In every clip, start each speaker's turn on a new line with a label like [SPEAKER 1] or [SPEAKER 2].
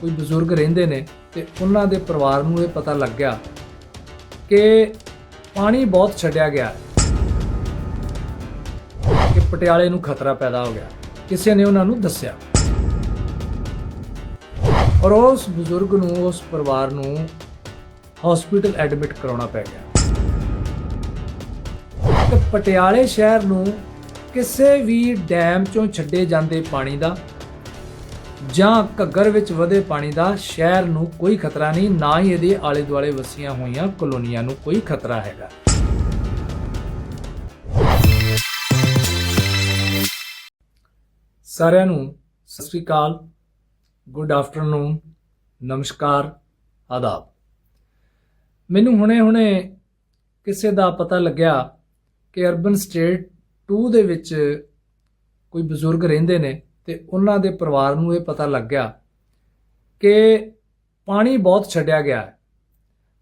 [SPEAKER 1] ਕੋਈ ਬਜ਼ੁਰਗ ਰਹਿੰਦੇ ਨੇ ਤੇ ਉਹਨਾਂ ਦੇ ਪਰਿਵਾਰ ਨੂੰ ਇਹ ਪਤਾ ਲੱਗ ਗਿਆ ਕਿ ਪਾਣੀ ਬਹੁਤ ਛੱਡਿਆ ਗਿਆ ਕਿ ਪਟਿਆਲੇ ਨੂੰ ਖਤਰਾ ਪੈਦਾ ਹੋ ਗਿਆ ਕਿਸੇ ਨੇ ਉਹਨਾਂ ਨੂੰ ਦੱਸਿਆ। ਔਰ ਉਸ ਬਜ਼ੁਰਗ ਨੂੰ, ਉਸ ਪਰਿਵਾਰ ਨੂੰ ਹਸਪੀਟਲ ਐਡਮਿਟ ਕਰਾਉਣਾ ਪੈ ਗਿਆ। ਤੇ ਪਟਿਆਲੇ ਸ਼ਹਿਰ ਨੂੰ ਕਿਸੇ ਵੀ ਡੈਮ ਚੋਂ ਛੱਡੇ ਜਾਂਦੇ ਪਾਣੀ ਦਾ ਜਾਂ ਘੱਗਰ ਵਿੱਚ ਵਧੇ ਪਾਣੀ ਦਾ ਸ਼ਹਿਰ ਨੂੰ ਕੋਈ ਖਤਰਾ ਨਹੀਂ, ਨਾ ਹੀ ਇਹਦੇ ਆਲੇ ਦੁਆਲੇ ਵਸੀਆਂ ਹੋਈਆਂ ਕਲੋਨੀਆਂ ਨੂੰ ਕੋਈ ਖਤਰਾ ਹੈਗਾ। ਸਾਰਿਆਂ ਨੂੰ ਸਤਿ ਸ੍ਰੀ ਅਕਾਲ। Good afternoon. ਨਮਸਕਾਰ। ਆਦਾਬ। ਮੈਨੂੰ ਹੁਣੇ-ਹੁਣੇ ਕਿਸੇ ਦਾ ਪਤਾ ਲੱਗਿਆ ਕਿ ਅਰਬਨ ਸਟੇਟ 2 ਦੇ ਵਿੱਚ ਕੋਈ ਬਜ਼ੁਰਗ ਰਹਿੰਦੇ ਨੇ। ਤੇ ਉਹਨਾਂ ਦੇ ਪਰਿਵਾਰ ਨੂੰ ਇਹ ਪਤਾ ਲੱਗਿਆ ਕਿ ਪਾਣੀ ਬਹੁਤ ਛੱਡਿਆ ਗਿਆ ਹੈ।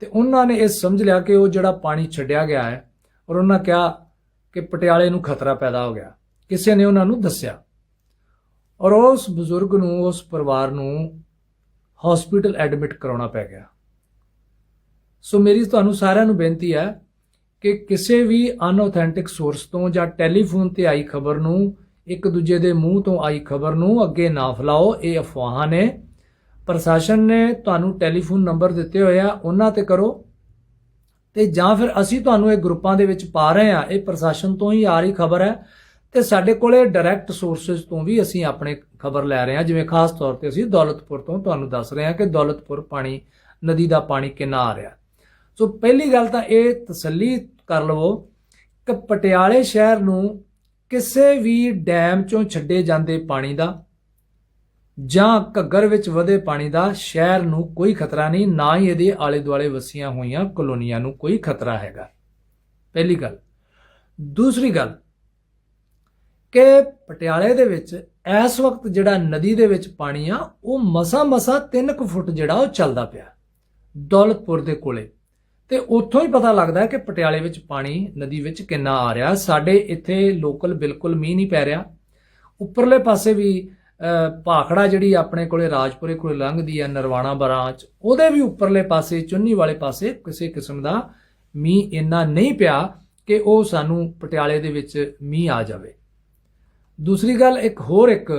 [SPEAKER 1] ਤੇ ਉਹਨਾਂ ਨੇ ਇਹ ਸਮਝ ਲਿਆ ਕਿ ਉਹ ਜਿਹੜਾ ਪਾਣੀ ਛੱਡਿਆ ਗਿਆ ਹੈ ਔਰ ਉਹਨਾਂ ਕਿਹਾ ਕਿ ਪਟਿਆਲੇ ਨੂੰ ਖਤਰਾ ਪੈਦਾ ਹੋ ਗਿਆ। ਕਿਸੇ ਨੇ ਉਹਨਾਂ ਨੂੰ ਦੱਸਿਆ। ਔਰ ਉਸ ਬਜ਼ੁਰਗ ਨੂੰ, ਉਸ ਪਰਿਵਾਰ ਨੂੰ ਹਸਪੀਟਲ ਐਡਮਿਟ ਕਰਾਉਣਾ ਪੈ ਗਿਆ। ਸੋ ਮੇਰੀ ਤੁਹਾਨੂੰ ਸਾਰਿਆਂ ਨੂੰ ਬੇਨਤੀ ਹੈ ਕਿ ਕਿਸੇ ਵੀ ਅਨਆਥੈਂਟਿਕ ਸੋਰਸ ਤੋਂ ਜਾਂ ਟੈਲੀਫੋਨ ਤੇ ਆਈ ਖਬਰ ਨੂੰ ਇੱਕ ਦੂਜੇ ਦੇ ਮੂੰਹ ਤੋਂ ਆਈ ਖਬਰ ਨੂੰ ਅੱਗੇ ਨਾ ਫੈਲਾਓ, ਇਹ ਅਫਵਾਹਾਂ ਨੇ। ਪ੍ਰਸ਼ਾਸਨ ਨੇ ਤੁਹਾਨੂੰ ਟੈਲੀਫੋਨ ਨੰਬਰ ਦਿੱਤੇ ਹੋਏ ਆ, ਉਹਨਾਂ ਤੇ ਕਰੋ। ਤੇ ਜਾਂ ਫਿਰ ਅਸੀਂ ਤੁਹਾਨੂੰ ਇਹ ਗਰੁੱਪਾਂ ਦੇ ਵਿੱਚ ਪਾ ਰਹੇ ਆ, ਇਹ ਪ੍ਰਸ਼ਾਸਨ ਤੋਂ ਹੀ ਆ ਰਹੀ ਖਬਰ ਹੈ। ਤੇ ਸਾਡੇ ਕੋਲੇ ਡਾਇਰੈਕਟ ਸੋਰਸਸ ਤੋਂ ਵੀ ਅਸੀਂ ਆਪਣੇ ਖਬਰ ਲੈ ਰਹੇ ਹਾਂ ਜਿਵੇਂ ਖਾਸ ਤੌਰ ਤੇ ਅਸੀਂ ਦੌਲਤਪੁਰ ਤੋਂ ਤੁਹਾਨੂੰ ਦੱਸ ਰਹੇ ਹਾਂ ਕਿ ਦੌਲਤਪੁਰ ਪਾਣੀ, ਨਦੀ ਦਾ ਪਾਣੀ ਕਿੰਨਾ ਆ ਰਿਹਾ। ਸੋ ਪਹਿਲੀ ਗੱਲ ਤਾਂ ਇਹ ਤਸੱਲੀ ਕਰ ਲਵੋ ਕਿ ਪਟਿਆਲੇ ਸ਼ਹਿਰ ਨੂੰ ਕਿਸੇ ਵੀ ਡੈਮ ਚੋਂ ਛੱਡੇ ਜਾਂਦੇ ਪਾਣੀ ਦਾ ਜਾਂ ਘੱਗਰ ਵਿੱਚ ਵਧੇ ਪਾਣੀ ਦਾ ਸ਼ਹਿਰ ਨੂੰ ਕੋਈ ਖਤਰਾ ਨਹੀਂ, ਨਾ ਹੀ ਇਹਦੇ ਆਲੇ ਦੁਆਲੇ ਵਸੀਆਂ ਹੋਈਆਂ ਕਲੋਨੀਆਂ ਨੂੰ ਕੋਈ ਖਤਰਾ ਹੈਗਾ। ਪਹਿਲੀ ਗੱਲ। ਦੂਸਰੀ ਗੱਲ ਕਿ ਪਟਿਆਲੇ ਦੇ ਵਿੱਚ ਇਸ ਵਕਤ ਜਿਹੜਾ ਨਦੀ ਦੇ ਵਿੱਚ ਪਾਣੀ ਆ, ਉਹ ਮਸਾ ਮਸਾ 3 ਕੁ ਫੁੱਟ ਜਿਹੜਾ ਉਹ ਚੱਲਦਾ ਪਿਆ। ਦੌਲਤਪੁਰ ਦੇ ਕੋਲੇ। ਤੇ ਉੱਥੋਂ ਹੀ ਪਤਾ ਲੱਗਦਾ ਹੈ ਕਿ ਪਟਿਆਲੇ ਵਿੱਚ ਪਾਣੀ, ਨਦੀ ਵਿੱਚ ਕਿੰਨਾ ਆ ਰਿਹਾ। ਸਾਡੇ ਇੱਥੇ ਲੋਕਲ ਬਿਲਕੁਲ ਮੀਂਹ ਨਹੀਂ ਪੈ ਰਿਹਾ। ਉੱਪਰਲੇ ਪਾਸੇ ਵੀ ਭਾਖੜਾ ਜਿਹੜੀ ਆਪਣੇ ਕੋਲੇ ਰਾਜਪੁਰੇ ਕੋਲੇ ਲੰਘਦੀ ਹੈ ਨਰਵਾਣਾ ਬਰਾਂਚ, ਉਹਦੇ ਵੀ ਉੱਪਰਲੇ ਪਾਸੇ, ਚੁੰਨੀ ਵਾਲੇ ਪਾਸੇ ਕਿਸੇ ਕਿਸਮ ਦਾ ਮੀਂਹ ਇੰਨਾ ਨਹੀਂ ਪਿਆ ਕਿ ਉਹ ਸਾਨੂੰ ਪਟਿਆਲੇ ਦੇ ਵਿੱਚ ਮੀਂਹ ਆ ਜਾਵੇ। ਦੂਸਰੀ ਗੱਲ ਇੱਕ ਹੋਰ ਇੱਕ,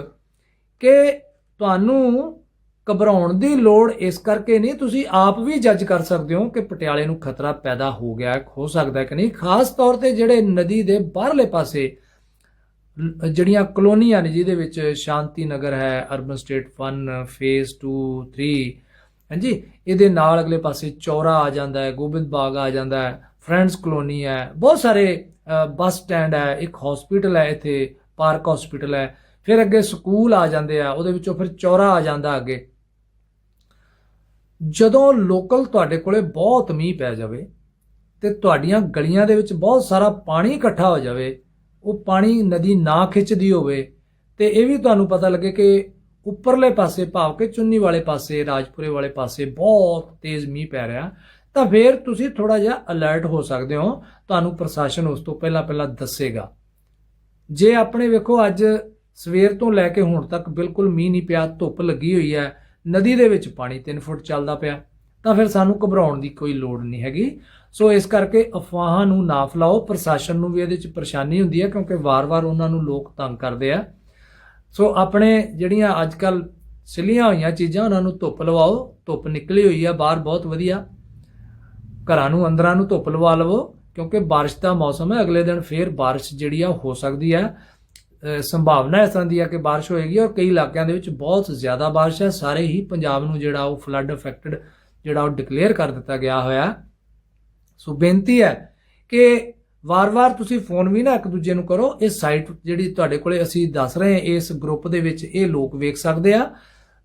[SPEAKER 1] ਕਿ ਤੁਹਾਨੂੰ ਘਬਰਾਉਣ ਦੀ ਲੋੜ ਇਸ ਕਰਕੇ ਨਹੀਂ, ਤੁਸੀਂ ਆਪ ਵੀ ਜੱਜ ਕਰ ਸਕਦੇ ਹੋ ਕਿ ਪਟਿਆਲੇ ਨੂੰ ਖਤਰਾ ਪੈਦਾ ਹੋ ਗਿਆ, ਹੋ ਸਕਦਾ ਕਿ ਨਹੀਂ। ਖਾਸ ਤੌਰ ਤੇ ਜਿਹੜੇ ਨਦੀ ਦੇ ਬਾਹਰਲੇ ਪਾਸੇ ਜਿਹੜੀਆਂ ਕਲੋਨੀਆਂ ਨੇ ਜਿਹਦੇ ਵਿੱਚ ਸ਼ਾਂਤੀ ਨਗਰ ਹੈ ਅਰਬਨ ਸਟੇਟ 1 ਫੇਜ਼ 2 3 ਹਾਂਜੀ, ਇਹਦੇ ਨਾਲ ਅਗਲੇ ਪਾਸੇ ਚੌਰਾ ਆ ਜਾਂਦਾ ਹੈ, ਗੋਬਿੰਦ ਬਾਗ ਆ ਜਾਂਦਾ ਹੈ ਫਰੈਂਡਸ ਕਲੋਨੀ ਹੈ, ਬਹੁਤ ਸਾਰੇ ਬੱਸ ਸਟੈਂਡ ਹੈ, ਇੱਕ ਹਸਪੀਟਲ ਹੈ ਇੱਥੇ ਪਾਰਕ ਹਸਪੀਟਲ ਹੈ। ਫਿਰ ਅੱਗੇ ਸਕੂਲ ਆ ਜਾਂਦੇ ਆ, ਉਹਦੇ ਵਿੱਚੋਂ ਫਿਰ ਚੌਰਾ ਆ ਜਾਂਦਾ ਅੱਗੇ। ਜਦੋਂ ਲੋਕਲ ਤੁਹਾਡੇ ਕੋਲੇ ਬਹੁਤ ਮੀਂਹ ਪੈ ਜਾਵੇ ਤੇ ਤੁਹਾਡੀਆਂ ਗਲੀਆਂ ਦੇ ਵਿੱਚ ਬਹੁਤ ਸਾਰਾ ਪਾਣੀ ਇਕੱਠਾ ਹੋ ਜਾਵੇ, ਉਹ ਪਾਣੀ ਨਦੀ ਨਾ ਖਿੱਚਦੀ ਹੋਵੇ, ਤੇ ਇਹ ਵੀ ਤੁਹਾਨੂੰ ਪਤਾ ਲੱਗੇ ਕਿ ਉੱਪਰਲੇ ਪਾਸੇ ਭਾਵ ਕਿ ਚੁੰਨੀ ਵਾਲੇ ਪਾਸੇ, ਰਾਜਪੁਰੇ ਵਾਲੇ ਪਾਸੇ ਬਹੁਤ ਤੇਜ਼ ਮੀਂਹ ਪੈ ਰਿਹਾ, ਤਾਂ ਫਿਰ ਤੁਸੀਂ ਥੋੜਾ ਜਿਹਾ ਅਲਰਟ ਹੋ ਸਕਦੇ ਹੋ, ਤੁਹਾਨੂੰ ਪ੍ਰਸ਼ਾਸਨ ਉਸ ਤੋਂ ਪਹਿਲਾਂ ਪਹਿਲਾਂ ਦੱਸੇਗਾ। ਜੇ ਆਪਣੇ ਵੇਖੋ ਅੱਜ ਸਵੇਰ ਤੋਂ ਲੈ ਕੇ ਹੁਣ ਤੱਕ ਬਿਲਕੁਲ ਮੀਂਹ ਨਹੀਂ ਪਿਆ, ਧੁੱਪ ਲੱਗੀ ਹੋਈ ਹੈ, ਨਦੀ ਦੇ ਵਿੱਚ ਪਾਣੀ 3 ਫੁੱਟ ਚੱਲਦਾ ਪਿਆ, ਤਾਂ ਫਿਰ ਸਾਨੂੰ ਘਬਰਾਉਣ ਦੀ ਕੋਈ ਲੋੜ ਨਹੀਂ ਹੈਗੀ। ਸੋ ਇਸ ਕਰਕੇ ਅਫਵਾਹਾਂ ਨੂੰ ਨਾ ਫੈਲਾਓ ਪ੍ਰਸ਼ਾਸਨ ਨੂੰ ਵੀ ਇਹਦੇ ਵਿੱਚ ਪਰੇਸ਼ਾਨੀ ਹੁੰਦੀ ਹੈ, ਕਿਉਂਕਿ ਵਾਰ-ਵਾਰ ਉਹਨਾਂ ਨੂੰ ਲੋਕ ਤੰਗ ਕਰਦੇ ਆ। ਸੋ ਆਪਣੇ ਜਿਹੜੀਆਂ ਅੱਜਕੱਲ ਸਿੱਲੀਆਂ ਹੋਈਆਂ ਚੀਜ਼ਾਂ, ਉਹਨਾਂ ਨੂੰ ਧੁੱਪ ਲਵਾਓ, ਧੁੱਪ ਨਿਕਲੀ ਹੋਈ ਆ, ਬਾਹਰ ਬਹੁਤ ਵਧੀਆ। ਘਰਾਂ ਨੂੰ, ਅੰਦਰਾਂ ਨੂੰ ਧੁੱਪ ਲਵਾ ਲਵੋ, ਕਿਉਂਕਿ ਬਾਰਿਸ਼ ਦਾ ਮੌਸਮ ਹੈ, ਅਗਲੇ ਦਿਨ ਫੇਰ ਬਾਰਿਸ਼ ਜਿਹੜੀ ਆ ਹੋ ਸਕਦੀ ਹੈ। ਸੰਭਾਵਨਾ ਇਸ ਤਰ੍ਹਾਂ ਦੀ ਆ ਕਿ ਬਾਰਿਸ਼ ਹੋਏਗੀ ਔਰ ਕਈ ਇਲਾਕਿਆਂ ਦੇ ਵਿੱਚ ਬਹੁਤ ਜ਼ਿਆਦਾ ਬਾਰਿਸ਼ ਹੈ ਸਾਰੇ ਹੀ ਪੰਜਾਬ ਨੂੰ ਜਿਹੜਾ ਉਹ ਫਲੱਡ ਅਫੈਕਟਡ ਜਿਹੜਾ ਉਹ ਡਿਕਲੇਅਰ ਕਰ ਦਿੱਤਾ ਗਿਆ ਹੋਇਆ। ਸੋ ਬੇਨਤੀ ਹੈ ਕਿ ਵਾਰ-ਵਾਰ ਤੁਸੀਂ ਫੋਨ ਵੀ ਨਾ ਇੱਕ ਦੂਜੇ ਨੂੰ ਕਰੋ। ਇਹ ਸਾਈਟ ਜਿਹੜੀ ਤੁਹਾਡੇ ਕੋਲੇ ਅਸੀਂ ਦੱਸ ਰਹੇ ਹਾਂ, ਇਸ ਗਰੁੱਪ ਦੇ ਵਿੱਚ ਇਹ ਲੋਕ ਵੇਖ ਸਕਦੇ ਆ।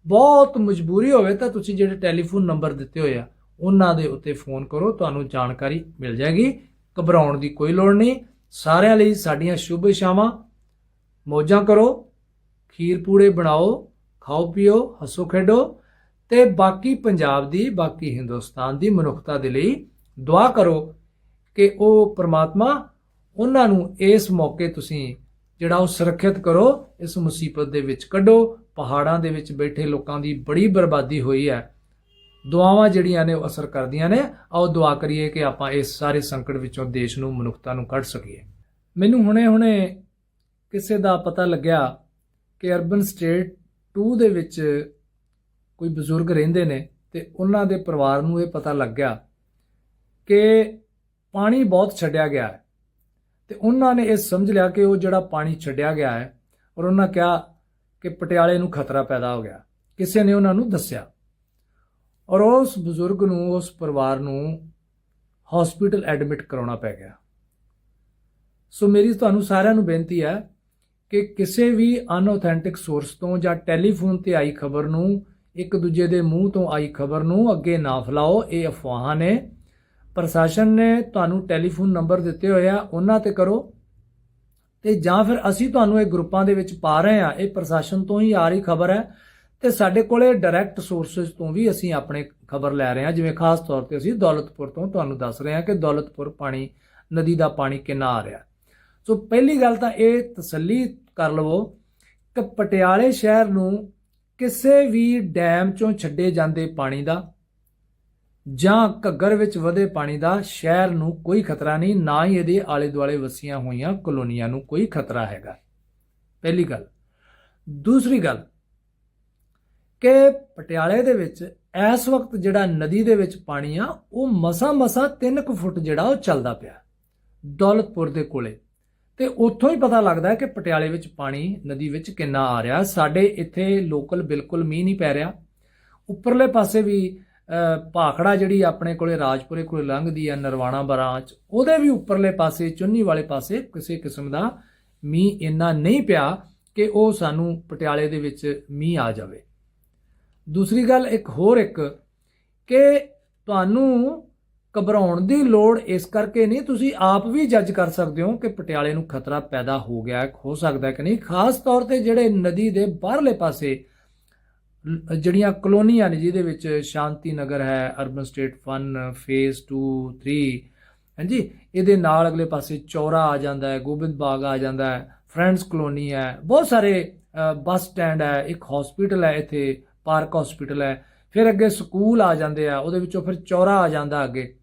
[SPEAKER 1] ਬਹੁਤ ਮਜਬੂਰੀ ਹੋਵੇ ਤਾਂ ਤੁਸੀਂ ਜਿਹੜੇ ਟੈਲੀਫੋਨ ਨੰਬਰ ਦਿੱਤੇ ਹੋਏ ਆ, ਉਹਨਾਂ ਦੇ ਉੱਤੇ ਫੋਨ ਕਰੋ, ਤੁਹਾਨੂੰ ਜਾਣਕਾਰੀ ਮਿਲ ਜਾਏਗੀ। ਘਬਰਾਉਣ ਦੀ ਕੋਈ ਲੋੜ ਨਹੀਂ। ਸਾਰਿਆਂ ਲਈ ਸਾਡੀਆਂ ਸ਼ੁਭ ਇਸ਼ਾਵਾਂ ਮੌਜਾਂ ਕਰੋ, ਖੀਰ ਪੂੜੇ ਬਣਾਓ, ਖਾਓ, ਪੀਓ, ਹੱਸੋ, ਖੇਡੋ ਤੇ ਬਾਕੀ ਪੰਜਾਬ ਦੀ, ਬਾਕੀ ਹਿੰਦੁਸਤਾਨ ਦੀ ਮਨੁੱਖਤਾ ਦੇ ਲਈ ਦੁਆ ਕਰੋ ਕਿ ਉਹ ਪ੍ਰਮਾਤਮਾ ਉਹਨਾਂ ਨੂੰ ਇਸ ਮੌਕੇ ਤੁਸੀਂ ਜਿਹੜਾ ਉਹ ਸੁਰੱਖਿਅਤ ਕਰੋ, ਇਸ ਮੁਸੀਬਤ ਦੇ ਵਿੱਚ ਕੱਢੋ, ਪਹਾੜਾਂ ਦੇ ਵਿੱਚ ਬੈਠੇ ਲੋਕਾਂ ਦੀ ਬੜੀ ਬਰਬਾਦੀ ਹੋਈ ਹੈ। ਦੁਆਵਾਂ ਜਿਹੜੀਆਂ ਨੇ ਉਹ ਅਸਰ ਕਰਦੀਆਂ ਨੇ, ਆਓ ਦੁਆ ਕਰੀਏ ਕਿ ਆਪਾਂ ਇਸ ਸਾਰੇ ਸੰਕਟ ਵਿੱਚੋਂ ਦੇਸ਼ ਨੂੰ ਮਨੁੱਖਤਾ ਨੂੰ ਕੱਢ ਸਕੀਏ। ਮੈਨੂੰ ਹੁਣੇ-ਹੁਣੇ ਕਿਸੇ ਦਾ ਪਤਾ ਲੱਗਿਆ ਕਿ ਅਰਬਨ ਸਟੇਟ 2 ਦੇ ਵਿੱਚ ਕੋਈ ਬਜ਼ੁਰਗ ਰਹਿੰਦੇ ਨੇ ਤੇ ਉਹਨਾਂ ਦੇ ਪਰਿਵਾਰ ਨੂੰ ਇਹ ਪਤਾ ਲੱਗਿਆ ਕਿ ਪਾਣੀ ਬਹੁਤ ਛੱਡਿਆ ਗਿਆ ਹੈ। ਤੇ ਉਹਨਾਂ ਨੇ ਇਹ ਸਮਝ ਲਿਆ ਕਿ ਉਹ ਜਿਹੜਾ ਪਾਣੀ ਛੱਡਿਆ ਗਿਆ ਹੈ ਔਰ ਉਹਨਾਂ ਕਿਹਾ ਕਿ ਪਟਿਆਲੇ ਨੂੰ ਖਤਰਾ ਪੈਦਾ ਹੋ ਗਿਆ। ਕਿਸੇ ਨੇ ਉਹਨਾਂ ਨੂੰ ਦੱਸਿਆ। ਔਰ ਉਸ ਬਜ਼ੁਰਗ ਨੂੰ, ਉਸ ਪਰਿਵਾਰ ਨੂੰ ਹਸਪੀਟਲ ਐਡਮਿਟ ਕਰਾਉਣਾ ਪੈ ਗਿਆ। ਸੋ ਮੇਰੀ ਤੁਹਾਨੂੰ ਸਾਰਿਆਂ ਨੂੰ ਬੇਨਤੀ ਹੈ ਕਿ ਕਿਸੇ ਵੀ ਅਨਆਥੈਂਟਿਕ ਸੋਰਸ ਤੋਂ ਜਾਂ ਟੈਲੀਫੋਨ ਤੇ ਆਈ ਖਬਰ ਨੂੰ, ਇੱਕ ਦੂਜੇ ਦੇ ਮੂੰਹ ਤੋਂ ਆਈ ਖਬਰ ਨੂੰ ਅੱਗੇ ਨਾ ਫੈਲਾਓ, ਇਹ ਅਫਵਾਹਾਂ ਨੇ। ਪ੍ਰਸ਼ਾਸਨ ਨੇ ਤੁਹਾਨੂੰ ਟੈਲੀਫੋਨ ਨੰਬਰ ਦਿੱਤੇ ਹੋਏ ਆ, ਉਹਨਾਂ ਤੇ ਕਰੋ। ਤੇ ਜਾਂ ਫਿਰ ਅਸੀਂ ਤੁਹਾਨੂੰ ਇਹ ਗਰੁੱਪਾਂ ਦੇ ਵਿੱਚ ਪਾ ਰਹੇ ਆ, ਇਹ ਪ੍ਰਸ਼ਾਸਨ ਤੋਂ ਹੀ ਆ ਰਹੀ ਖਬਰ ਹੈ। ਤੇ ਸਾਡੇ ਕੋਲੇ ਡਾਇਰੈਕਟ ਸੋਰਸਸ ਤੋਂ ਵੀ ਅਸੀਂ ਆਪਣੇ ਖਬਰ ਲੈ ਰਹੇ ਹਾਂ ਜਿਵੇਂ ਖਾਸ ਤੌਰ ਤੇ ਅਸੀਂ ਦੌਲਤਪੁਰ ਤੋਂ ਤੁਹਾਨੂੰ ਦੱਸ ਰਹੇ ਹਾਂ ਕਿ ਦੌਲਤਪੁਰ ਪਾਣੀ, ਨਦੀ ਦਾ ਪਾਣੀ ਕਿੰਨਾ ਆ ਰਿਹਾ। ਸੋ ਪਹਿਲੀ ਗੱਲ ਤਾਂ ਇਹ ਤਸੱਲੀ ਕਰ ਲਵੋ ਕਿ ਪਟਿਆਲੇ ਸ਼ਹਿਰ ਨੂੰ ਕਿਸੇ ਵੀ ਡੈਮ ਚੋਂ ਛੱਡੇ ਜਾਂਦੇ ਪਾਣੀ ਦਾ ਜਾਂ ਘੱਗਰ ਵਿੱਚ ਵਧੇ ਪਾਣੀ ਦਾ ਸ਼ਹਿਰ ਨੂੰ ਕੋਈ ਖਤਰਾ ਨਹੀਂ, ਨਾ ਹੀ ਇਹਦੇ ਆਲੇ ਦੁਆਲੇ ਵਸੀਆਂ ਹੋਈਆਂ ਕਲੋਨੀਆਂ ਨੂੰ ਕੋਈ ਖਤਰਾ ਹੈਗਾ। ਪਹਿਲੀ ਗੱਲ। ਦੂਸਰੀ ਗੱਲ ਕਿ ਪਟਿਆਲੇ ਦੇ ਵਿੱਚ ਇਸ ਵਕਤ ਜਿਹੜਾ ਨਦੀ ਦੇ ਵਿੱਚ ਪਾਣੀ ਆ, ਉਹ ਮਸਾ ਮਸਾ 3 ਕੁ ਫੁੱਟ ਜਿਹੜਾ ਉਹ ਚੱਲਦਾ ਪਿਆ। ਦੌਲਤਪੁਰ ਦੇ ਕੋਲੇ। ਤੇ ਉੱਥੋਂ ਹੀ ਪਤਾ ਲੱਗਦਾ ਹੈ ਕਿ ਪਟਿਆਲੇ ਵਿੱਚ ਪਾਣੀ, ਨਦੀ ਵਿੱਚ ਕਿੰਨਾ ਆ ਰਿਹਾ। ਸਾਡੇ ਇੱਥੇ ਲੋਕਲ ਬਿਲਕੁਲ ਮੀਂਹ ਨਹੀਂ ਪੈ ਰਿਹਾ। ਉੱਪਰਲੇ ਪਾਸੇ ਵੀ ਭਾਖੜਾ ਜਿਹੜੀ ਆਪਣੇ ਕੋਲੇ ਰਾਜਪੁਰੇ ਕੋਲ ਲੰਘਦੀ ਆ ਨਰਵਾਣਾ ਬਰਾਂਚ, ਉਹਦੇ ਵੀ ਉੱਪਰਲੇ ਪਾਸੇ, ਚੁੰਨੀ ਵਾਲੇ ਪਾਸੇ ਕਿਸੇ ਕਿਸਮ ਦਾ ਮੀਂਹ ਇੰਨਾ ਨਹੀਂ ਪਿਆ ਕਿ ਉਹ ਸਾਨੂੰ ਪਟਿਆਲੇ ਦੇ ਵਿੱਚ ਮੀਂਹ ਆ ਜਾਵੇ। ਦੂਸਰੀ ਗੱਲ ਇੱਕ ਹੋਰ ਇੱਕ, ਕਿ ਤੁਹਾਨੂੰ ਘਬਰਾਉਣ ਦੀ ਲੋੜ ਇਸ ਕਰਕੇ ਨਹੀਂ, ਤੁਸੀਂ ਆਪ ਵੀ ਜੱਜ ਕਰ ਸਕਦੇ ਹੋ ਕਿ ਪਟਿਆਲੇ ਨੂੰ ਖਤਰਾ ਪੈਦਾ ਹੋ ਗਿਆ, ਹੋ ਸਕਦਾ ਕਿ ਨਹੀਂ। ਖਾਸ ਤੌਰ ਤੇ ਜਿਹੜੇ ਨਦੀ ਦੇ ਬਾਹਰਲੇ ਪਾਸੇ ਜਿਹੜੀਆਂ ਕਲੋਨੀਆਂ ਨੇ ਜਿਹਦੇ ਵਿੱਚ ਸ਼ਾਂਤੀ ਨਗਰ ਹੈ ਅਰਬਨ ਸਟੇਟ 1 ਫੇਜ਼ 2 3 ਹਾਂਜੀ, ਇਹਦੇ ਨਾਲ ਅਗਲੇ ਪਾਸੇ ਚੌਰਾ ਆ ਜਾਂਦਾ ਹੈ, ਗੋਬਿੰਦ ਬਾਗ ਆ ਜਾਂਦਾ ਹੈ ਫਰੈਂਡਸ ਕਲੋਨੀ ਹੈ, ਬਹੁਤ ਸਾਰੇ ਬੱਸ ਸਟੈਂਡ ਹੈ, ਇੱਕ ਹਸਪੀਟਲ ਹੈ, ਇੱਥੇ ਪਾਰਕ ਹਸਪੀਟਲ ਹੈ। ਫਿਰ ਅੱਗੇ ਸਕੂਲ ਆ ਜਾਂਦੇ ਆ, ਉਹਦੇ ਵਿੱਚੋਂ ਫਿਰ ਚੌਰਾ ਆ ਜਾਂਦਾ ਅੱਗੇ।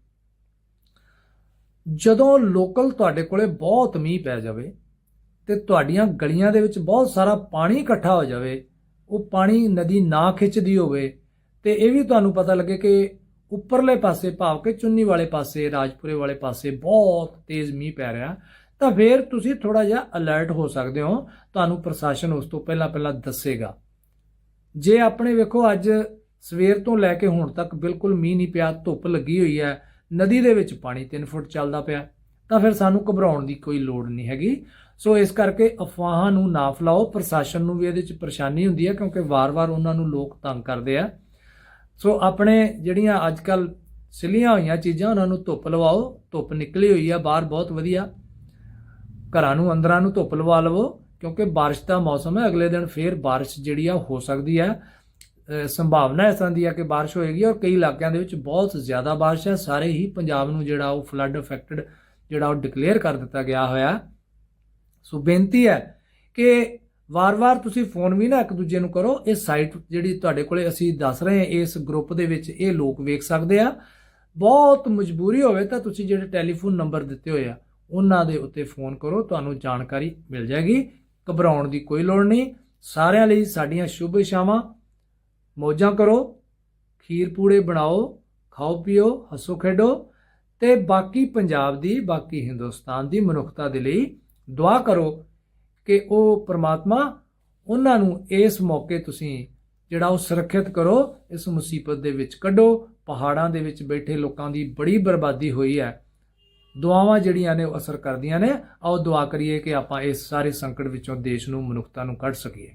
[SPEAKER 1] ਜਦੋਂ ਲੋਕਲ ਤੁਹਾਡੇ ਕੋਲੇ ਬਹੁਤ ਮੀਂਹ ਪੈ ਜਾਵੇ ਤੇ ਤੁਹਾਡੀਆਂ ਗਲੀਆਂ ਦੇ ਵਿੱਚ ਬਹੁਤ ਸਾਰਾ ਪਾਣੀ ਇਕੱਠਾ ਹੋ ਜਾਵੇ, ਉਹ ਪਾਣੀ ਨਦੀ ਨਾ ਖਿੱਚਦੀ ਹੋਵੇ, ਤੇ ਇਹ ਵੀ ਤੁਹਾਨੂੰ ਪਤਾ ਲੱਗੇ ਕਿ ਉੱਪਰਲੇ ਪਾਸੇ ਭਾਵ ਕਿ ਚੁੰਨੀ ਵਾਲੇ ਪਾਸੇ, ਰਾਜਪੁਰੇ ਵਾਲੇ ਪਾਸੇ ਬਹੁਤ ਤੇਜ਼ ਮੀਂਹ ਪੈ ਰਿਹਾ, ਤਾਂ ਫਿਰ ਤੁਸੀਂ ਥੋੜਾ ਜਿਹਾ ਅਲਰਟ ਹੋ ਸਕਦੇ ਹੋ, ਤੁਹਾਨੂੰ ਪ੍ਰਸ਼ਾਸਨ ਉਸ ਤੋਂ ਪਹਿਲਾਂ ਪਹਿਲਾਂ ਦੱਸੇਗਾ। ਜੇ ਆਪਣੇ ਵੇਖੋ ਅੱਜ ਸਵੇਰ ਤੋਂ ਲੈ ਕੇ ਹੁਣ ਤੱਕ ਬਿਲਕੁਲ ਮੀਂਹ ਨਹੀਂ ਪਿਆ, ਧੁੱਪ ਲੱਗੀ ਹੋਈ ਹੈ ਨਦੀ ਦੇ ਵਿੱਚ ਪਾਣੀ 3 ਫੁੱਟ ਚੱਲਦਾ ਪਿਆ ਤਾਂ ਫਿਰ ਸਾਨੂੰ ਘਬਰਾਉਣ ਦੀ ਕੋਈ ਲੋੜ ਨਹੀਂ ਹੈਗੀ। ਸੋ ਇਸ ਕਰਕੇ ਅਫਵਾਹਾਂ ਨੂੰ ਨਾ ਫੈਲਾਓ, ਪ੍ਰਸ਼ਾਸਨ ਨੂੰ ਵੀ ਇਹਦੇ ਵਿੱਚ ਪਰੇਸ਼ਾਨੀ ਹੁੰਦੀ ਹੈ, ਕਿਉਂਕਿ ਵਾਰ-ਵਾਰ ਉਹਨਾਂ ਨੂੰ ਲੋਕ ਤੰਗ ਕਰਦੇ ਆ। ਸੋ ਆਪਣੇ ਜਿਹੜੀਆਂ ਅੱਜਕੱਲ ਸਿਲੀਆਂ ਹੋਈਆਂ ਚੀਜ਼ਾਂ, ਉਹਨਾਂ ਨੂੰ ਧੁੱਪ ਲਵਾਓ, ਧੁੱਪ ਨਿਕਲੀ ਹੋਈ ਆ ਬਾਹਰ, ਬਹੁਤ ਵਧੀਆ। ਘਰਾਂ ਨੂੰ, ਅੰਦਰਾਂ ਨੂੰ ਧੁੱਪ ਲਵਾ ਲਵੋ, ਕਿਉਂਕਿ ਬਾਰਿਸ਼ ਦਾ ਮੌਸਮ ਹੈ, ਅਗਲੇ ਦਿਨ ਫੇਰ ਬਾਰਿਸ਼ ਜਿਹੜੀ ਆ ਹੋ ਸਕਦੀ ਹੈ। ਸੰਭਾਵਨਾ ਇਸ ਤਰ੍ਹਾਂ ਦੀ ਆ ਕਿ ਬਾਰਿਸ਼ ਹੋਏਗੀ ਔਰ ਕਈ ਇਲਾਕਿਆਂ ਦੇ ਵਿੱਚ ਬਹੁਤ ਜ਼ਿਆਦਾ ਬਾਰਿਸ਼ ਹੈ। ਸਾਰੇ ਹੀ ਪੰਜਾਬ ਨੂੰ ਜਿਹੜਾ ਉਹ ਫਲੱਡ ਅਫੈਕਟਡ ਜਿਹੜਾ ਉਹ ਡਿਕਲੇਅਰ ਕਰ ਦਿੱਤਾ ਗਿਆ ਹੋਇਆ। ਸੋ ਬੇਨਤੀ ਹੈ ਕਿ ਵਾਰ-ਵਾਰ ਤੁਸੀਂ ਫੋਨ ਵੀ ਨਾ ਇੱਕ ਦੂਜੇ ਨੂੰ ਕਰੋ। ਇਹ ਸਾਈਟ ਜਿਹੜੀ ਤੁਹਾਡੇ ਕੋਲੇ ਅਸੀਂ ਦੱਸ ਰਹੇ ਹਾਂ, ਇਸ ਗਰੁੱਪ ਦੇ ਵਿੱਚ ਇਹ ਲੋਕ ਵੇਖ ਸਕਦੇ ਆ। ਬਹੁਤ ਮਜਬੂਰੀ ਹੋਵੇ ਤਾਂ ਤੁਸੀਂ ਜਿਹੜੇ ਟੈਲੀਫੋਨ ਨੰਬਰ ਦਿੱਤੇ ਹੋਏ ਆ, ਉਹਨਾਂ ਦੇ ਉੱਤੇ ਫੋਨ ਕਰੋ। ਤੁਹਾਨੂੰ ਜਾਣਕਾਰੀ ਮਿਲ ਜਾਏਗੀ। ਘਬਰਾਉਣ ਦੀ ਕੋਈ ਲੋੜ ਨਹੀਂ। ਸਾਰਿਆਂ ਲਈ ਸਾਡੀਆਂ ਸ਼ੁਭ ਇਸ਼ਾਵਾਂ ਮੌਜਾਂ ਕਰੋ, ਖੀਰ ਪੂੜੇ ਬਣਾਓ, ਖਾਓ, ਪੀਓ, ਹੱਸੋ, ਖੇਡੋ ਤੇ ਬਾਕੀ ਪੰਜਾਬ ਦੀ, ਬਾਕੀ ਹਿੰਦੁਸਤਾਨ ਦੀ ਮਨੁੱਖਤਾ ਦੇ ਲਈ ਦੁਆ ਕਰੋ ਕਿ ਉਹ ਪ੍ਰਮਾਤਮਾ ਉਹਨਾਂ ਨੂੰ ਇਸ ਮੌਕੇ ਤੁਸੀਂ ਜਿਹੜਾ ਉਹ ਸੁਰੱਖਿਅਤ ਕਰੋ, ਇਸ ਮੁਸੀਬਤ ਦੇ ਵਿੱਚ ਕੱਢੋ, ਪਹਾੜਾਂ ਦੇ ਵਿੱਚ ਬੈਠੇ ਲੋਕਾਂ ਦੀ ਬੜੀ ਬਰਬਾਦੀ ਹੋਈ ਹੈ। ਦੁਆਵਾਂ ਜਿਹੜੀਆਂ ਨੇ ਉਹ ਅਸਰ ਕਰਦੀਆਂ ਨੇ, ਆਓ ਦੁਆ ਕਰੀਏ ਕਿ ਆਪਾਂ ਇਸ ਸਾਰੇ ਸੰਕਟ ਵਿੱਚੋਂ ਦੇਸ਼ ਨੂੰ ਮਨੁੱਖਤਾ ਨੂੰ ਕੱਢ ਸਕੀਏ।